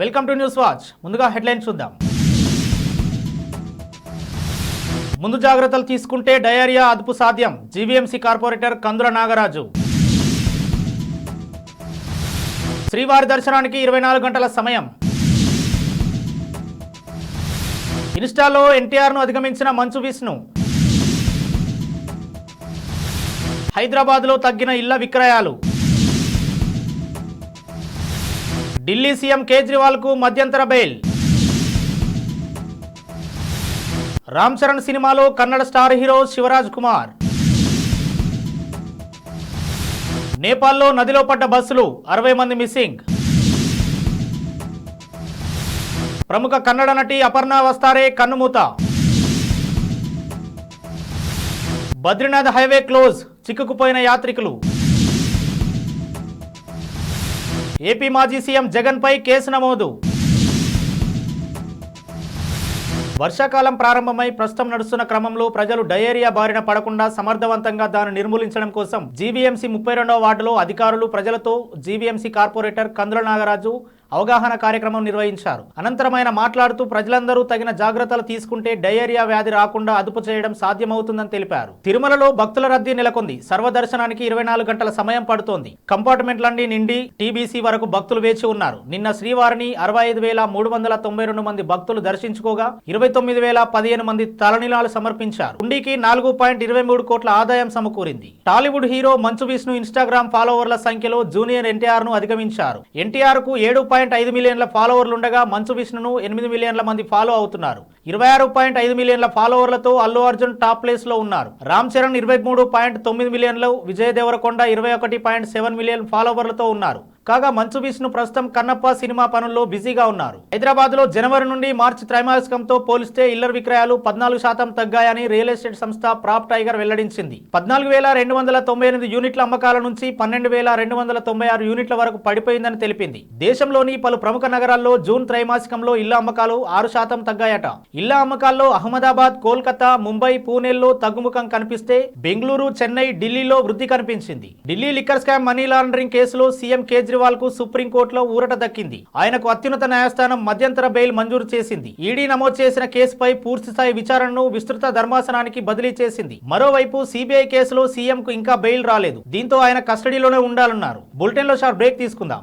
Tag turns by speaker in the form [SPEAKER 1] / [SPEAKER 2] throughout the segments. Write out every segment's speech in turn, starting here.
[SPEAKER 1] Welcome to news watch. ముందుగా headline చూద్దాం. ముందు జాగ్రత్తలు తీసుకుంటే డయేరియా అదుపు సాధ్యం. GVMC corporator Kandula Nagaraju. శ్రీవారి దర్శనానికి ఇరవై నాలుగు గంటల సమయం. ఇన్స్టాలో ఎన్టీఆర్ను అధిగమించిన మంచు విష్ణు. హైదరాబాద్లో తగ్గిన ఇళ్ళ విక్రయాలు. ఢిల్లీ సీఎం కేజ్రీవాల్కు మధ్యంతర బెయిల్. రామ్ చరణ్ సినిమాలో కన్నడ స్టార్ హీరో శివరాజ్ కుమార్. నేపాల్లో నదిలో పడ్డ బస్సులు అరవై మంది మిస్సింగ్. ప్రముఖ కన్నడ నటి అపర్ణ వస్తారే కన్నుమూత. బద్రీనాథ్ హైవే క్లోజ్ చిక్కుకుపోయిన యాత్రికులు. ఏపీ మాజీ సీఎం జగన్పై కేసు నమోదు. వర్షాకాలం ప్రారంభమై ప్రస్తుతం నడుస్తున్న క్రమంలో ప్రజలు డయేరియా బారిన పడకుండా సమర్థవంతంగా దాన్ని నిర్మూలించడం కోసం జీవీఎంసీ ముప్పై రెండవ వార్డులో అధికారులు ప్రజలతో జీవీఎంసీ కార్పొరేటర్ కందుల నాగరాజు అవగాహన కార్యక్రమం నిర్వహించారు. అనంతరం ఆయన మాట్లాడుతూ ప్రజలందరూ తగిన జాగ్రత్తలు తీసుకుంటే డయేరియా వ్యాధి రాకుండా అదుపు చేయడం సాధ్యమవుతుందని తెలిపారు. తిరుమలలో భక్తుల రద్దీ నెలకొంది. సర్వదర్శనానికి ఇరవై నాలుగు గంటల సమయం పడుతోంది. కంపార్ట్మెంట్లన్నీ నిండి టీబీసీ వరకు భక్తులు వేచి ఉన్నారు. నిన్న శ్రీవారిని అరవై ఐదు వేల మూడు వందల తొంభై రెండు మంది భక్తులు దర్శించుకోగా ఇరవై తొమ్మిది వేల పదిహేను మంది తలనిలాలు సమర్పించారు. హుండీకి నాలుగు పాయింట్ ఇరవై మూడు కోట్ల ఆదాయం సమకూరింది. టాలీవుడ్ హీరో మంచు విష్ణు ఇన్స్టాగ్రామ్ ఫాలోవర్ల సంఖ్యలో జూనియర్ ఎన్టీఆర్ను అధిగమించారు. ఎన్టీఆర్కు ఏడు పాయింట్ ఐదు మిలియన్ల ఫాలోవర్లు ఉండగా మంచు విష్ణును ఎనిమిది మిలియన్ల మంది ఫాలో అవుతున్నారు. ఇరవై ఆరు పాయింట్ ఐదు మిలియన్ల ఫాలోవర్లతో అల్లు అర్జున్ టాప్ ప్లేస్లో ఉన్నారు. రామ్ చరణ్ ఇరవై మూడు పాయింట్ తొమ్మిది మిలియన్లు విజయ్ దేవరకొండ ఇరవై ఒకటి పాయింట్ సెవెన్ మిలియన్ ఫాలోవర్లతో ఉన్నారు. కాగా మంచు విష్ణు ప్రస్తుతం కన్నప్ప సినిమా పనుల్లో బిజీగా ఉన్నారు. హైదరాబాద్లో జనవరి నుండి మార్చి త్రైమాసికంతో పోలిస్తే ఇల్లర్ విక్రయాలు పద్నాలుగు శాతం తగ్గాయని రియల్ ఎస్టేట్ సంస్థ ప్రాప్ టైగర్ వెల్లడించింది. పద్నాలుగు వేల రెండు వందల తొంభై ఎనిమిది యూనిట్ల అమ్మకాల నుంచి పన్నెండు వేల రెండు వందల తొంభై ఆరు యూనిట్ల వరకు పడిపోయిందని తెలిపింది. దేశంలోని పలు ప్రముఖ నగరాల్లో జూన్ త్రైమాసికంలో ఇళ్ళ అమ్మకాలు ఆరు శాతం తగ్గాయట. ఇళ్ళ అమ్మకాల్లో అహ్మదాబాద్ కోల్కతా ముంబై పూణేల్లో తగ్గుముఖం కనిపిస్తే బెంగళూరు చెన్నై ఢిల్లీలో వృద్ధి కనిపించింది. Delhi liquor scam money laundering కేసులో సీఎం కేజ్రీవాల్ కు సుప్రీంకోర్టులో ఊరట దక్కింది. ఆయనకు అత్యున్నత న్యాయస్థానం మధ్యంతర బెయిల్ మంజూరు చేసింది. ఈడీ నమోదు చేసిన కేసుపై పూర్తిస్థాయి విచారణను విస్తృత ధర్మాసనానికి బదిలీ చేసింది. మరోవైపు సిబిఐ కేసులో సీఎం కు ఇంకా బెయిల్ రాలేదు. దీంతో ఆయన కస్టడీలోనే ఉండాలన్నారు. బులెటిన్లో షార్ట్ బ్రేక్ తీసుకుందాం.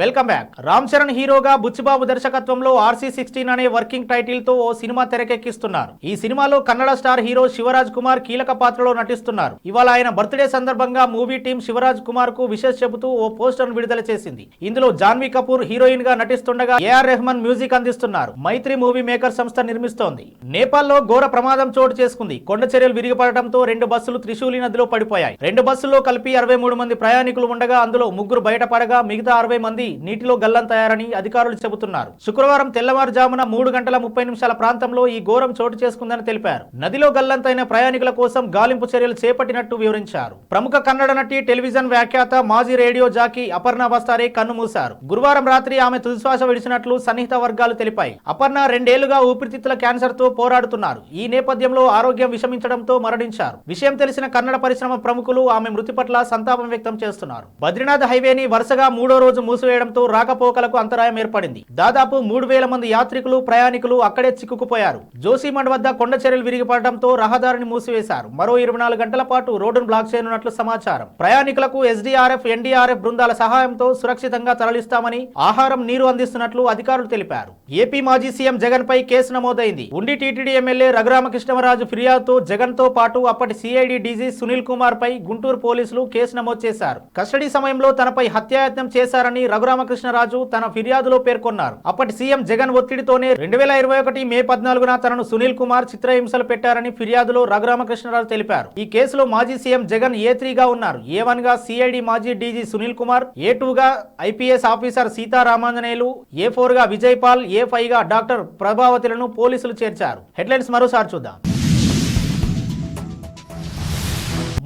[SPEAKER 1] Welcome back. Ram Charan హీరోగా బుచ్చిబాబు దర్శకత్వంలో ఆర్సీ సిక్స్టీన్ అనే వర్కింగ్ టైటిల్తో ఓ సినిమా తెరకెక్కిస్తున్నారు. ఈ సినిమాలో కన్నడ స్టార్ హీరో శివరాజ్ కుమార్ కీలక పాత్రలో నటిస్తున్నారు. ఇవాళ ఆయన బర్త్డే సందర్భంగా మూవీ టీం శివరాజ్ కుమార్కు విషెస్ చెబుతూ ఓ పోస్టర్ విడుదల చేసింది. ఇందులో జాన్వీ కపూర్ హీరోయిన్గా నటిస్తుండగా ఏఆర్ రెహమాన్ మ్యూజిక్ అందిస్తున్నారు. మైత్రి మూవీ మేకర్ సంస్థ నిర్మిస్తోంది. నేపాల్లో ఘోర ప్రమాదం చోటు చేసుకుంది. కొండ చర్యలు విరిగిపడటంతో రెండు బస్సులు త్రిశూలి నదిలో పడిపోయాయి. రెండు బస్సుల్లో కలిపి అరవై మూడు మంది ప్రయాణికులు ఉండగా అందులో ముగ్గురు బయటపడగా మిగతా అరవై మంది నీటిలో గల్లంతయ్యారని అధికారులు చెబుతున్నారు. శుక్రవారం తెల్లవారుజామున మూడు గంటల ముప్పై నిమిషాల ప్రాంతంలో ఈ ఘోరం చోటు చేసుకుందని తెలిపారు. నదిలో గల్లంతైన ప్రయాణికుల కోసం గాలింపు చర్యలు చేపట్టినట్టు వివరించారు. ప్రముఖ కన్నడ నటి టెలివిజన్ వ్యాఖ్యాత మాజీ రేడియో జాకీ అపర్ణ వస్తారే కన్నుమూశారు గురువారం రాత్రి ఆమె తుదిశ్వాస విడిచినట్లు సన్నిహిత వర్గాలు తెలిపాయి. అపర్ణ రెండేళ్ళుగా ఊపిరితిత్తుల క్యాన్సర్తో పోరాడుతున్నారు. ఈ నేపథ్యంలో ఆరోగ్యం విషమించడంతో మరణించారు. విషయం తెలిసిన కన్నడ పరిశ్రమ ప్రముఖులు ఆమె మృతి పట్ల సంతాపం వ్యక్తం చేస్తున్నారు. బద్రీనాథ్ హైవేని వరుసగా మూడో రోజు మూసివేయడంతో రాకపోకలకు అంతరాయం ఏర్పడింది. దాదాపు మూడు వేల మంది యాత్రికులు ప్రయాణికులు అక్కడే చిక్కుకుపోయారు. జోసిమండ్ వద్ద కొండ చర్యలు విరిగిపడడంతో రహదారిని మూసివేశారు. మరో ఇరవై నాలుగు గంటల పాటు రోడ్డును బ్లాక్ చేయనున్నట్లు సమాచారం. ప్రయాణికులకు ఎస్డీఆర్ఎఫ్ ఎన్డీఆర్ఎఫ్ బృందాల సహాయంతో సురక్షితంగా తరలిస్తామని ఆహారం నీరు అందిస్తున్నట్లు అధికారులు తెలిపారు. ఏపీ మాజీ సీఎం జగన్ పై కేసు నమోదైంది. ఉండి టీటీడీ ఎమ్మెల్యే రఘురామకృష్ణమరాజు ఫిర్యాదుతో జగన్తో పాటు అప్పటి సిఐడి డీజీ సునీల్ కుమార్ పై గుంటూరు పోలీసులు కేసు నమోదు చేశారు. కస్టడీ సమయంలో తనపై హత్యాయత్నం చేశారని రఘు రఘురామకృష్ణరాజు తన ఫిర్యాదులో పేర్కొన్నారు. అప్పటి సీఎం జగన్ ఒత్తిడితోనే రెండు వేల ఇరవై ఒకటి మే పద్నాలుగున తనను సునీల్ కుమార్ చిత్రహింసలు పెట్టారని ఫిర్యాదులో రఘురామకృష్ణరాజు తెలిపారు. ఈ కేసులో మాజీ సీఎం జగన్ ఏ త్రీగా ఉన్నారు. ఏ వన్గా సిఐడి మాజీ డీజీ సునీల్ కుమార్ ఏ టూగా ఐపీఎస్ ఆఫీసర్ సీతారామాంజనేయులు ఏ ఫోర్గా విజయ్ పాల్ ఏ ఫైవ్గా డాక్టర్ ప్రభావతులను పోలీసులు చేర్చారు. హెడ్లైన్స్ మరోసారి చూద్దాం.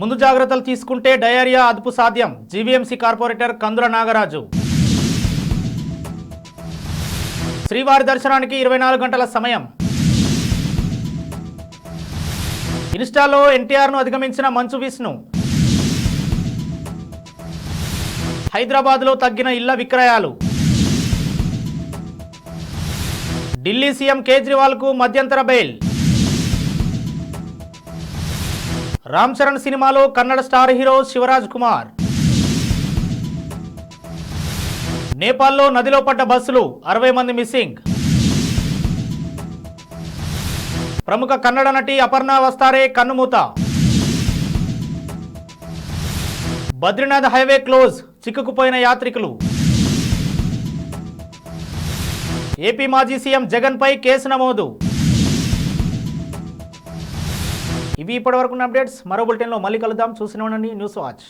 [SPEAKER 1] ముందు జాగ్రత్తలు తీసుకుంటే డయేరియా అదుపు సాధ్యం. GVMC corporator Kandula Nagaraju. శ్రీవారి దర్శనానికి ఇరవై నాలుగు గంటల సమయం. ఇన్స్టాలో ఎన్టీఆర్ను అధిగమించిన మంచు విష్ణు. హైదరాబాద్లో తగ్గిన ఇళ్ళ విక్రయాలు. ఢిల్లీ సీఎం కేజ్రీవాల్కు మధ్యంతర బెయిల్. రామ్ చరణ్ సినిమాలో కన్నడ స్టార్ హీరో శివరాజ్ కుమార్. నేపాల్లో నదిలో పడ్డ బస్సులు అరవై మంది మిస్సింగ్. ప్రముఖ కన్నడ నటి అపర్ణ వస్తారే కన్నుమూత. బద్రీనాథ్ హైవే క్లోజ్ చిక్కుకుపోయిన యాత్రికులు. ఏపీ మాజీ సీఎం జగన్పై కేసు నమోదు. ఇవి ఇప్పటివరకు అప్డేట్స్. మరో బులెటిన్లో మళ్ళీ కలుద్దాం. చూసిన ఉండండి న్యూస్ వాచ్.